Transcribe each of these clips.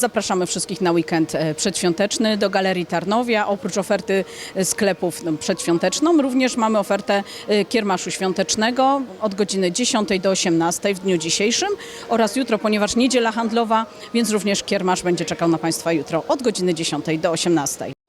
Zapraszamy wszystkich na weekend e, przedświąteczny do Galerii Tarnowia. Oprócz oferty e, sklepów no, przedświąteczną, również mamy ofertę e, kiermaszu świątecznego od godziny 10 do 18 w dniu dzisiejszym oraz jutro, ponieważ niedziela handlowa, więc również kiermasz będzie czekał na Państwa jutro od godziny 10 do 18.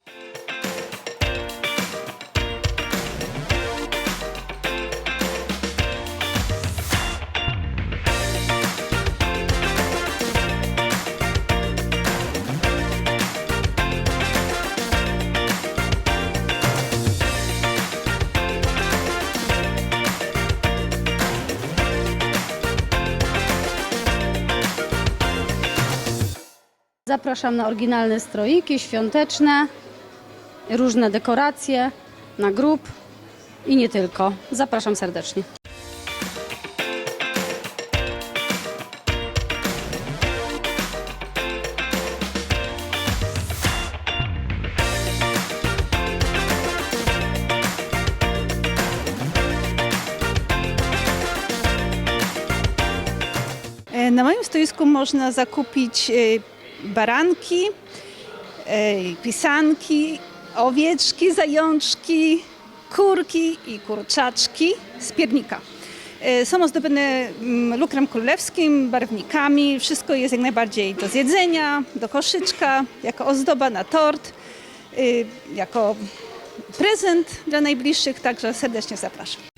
Zapraszam na oryginalne stroiki świąteczne, różne dekoracje, na grup i nie tylko. Zapraszam serdecznie. E, Na moim stoisku można zakupić e, baranki, pisanki, owieczki, zajączki, kurki i kurczaczki z piernika. E, Są ozdobione mm, lukrem królewskim, barwnikami. Wszystko jest jak najbardziej do zjedzenia, do koszyczka, jako ozdoba na tort, y, jako prezent dla najbliższych, także serdecznie zapraszam.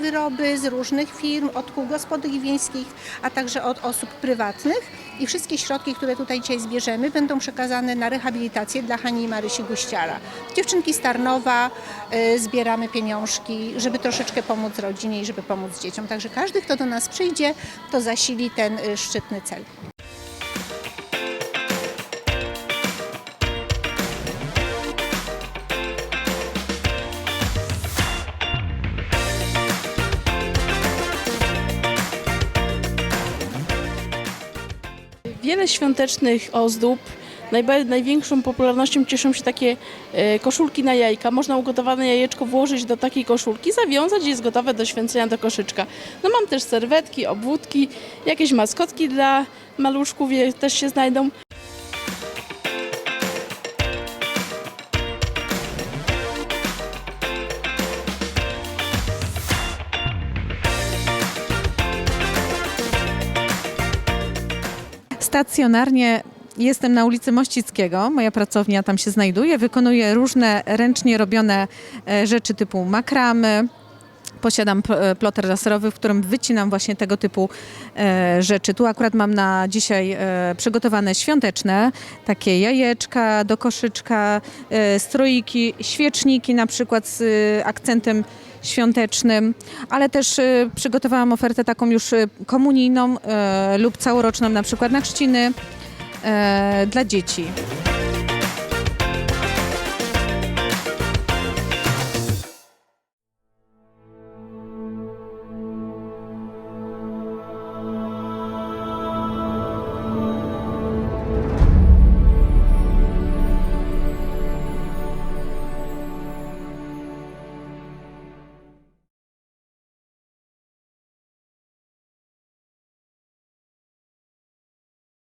Wyroby z różnych firm, od kół gospodyń wiejskich, a także od osób prywatnych. I wszystkie środki, które tutaj dzisiaj zbierzemy, będą przekazane na rehabilitację dla Hani i Marysi Guściara. Dziewczynki z Tarnowa, y, zbieramy pieniążki, żeby troszeczkę pomóc rodzinie i żeby pomóc dzieciom. Także każdy, kto do nas przyjdzie, to zasili ten y, szczytny cel. Wiele świątecznych ozdób. Największą popularnością cieszą się takie e, koszulki na jajka. Można ugotowane jajeczko włożyć do takiej koszulki, zawiązać i jest gotowe do święcenia do koszyczka. No mam też serwetki, obwódki, jakieś maskotki dla maluszków je, też się znajdą. Stacjonarnie jestem na ulicy Mościckiego, moja pracownia tam się znajduje. Wykonuję różne ręcznie robione e, rzeczy typu makramy. Posiadam e, ploter laserowy, w którym wycinam właśnie tego typu e, rzeczy. Tu akurat mam na dzisiaj e, przygotowane świąteczne, takie jajeczka do koszyczka, stroiki, świeczniki na przykład z akcentem świątecznym, ale też przygotowałam ofertę taką już komunijną lub całoroczną na przykład na chrzciny dla dzieci.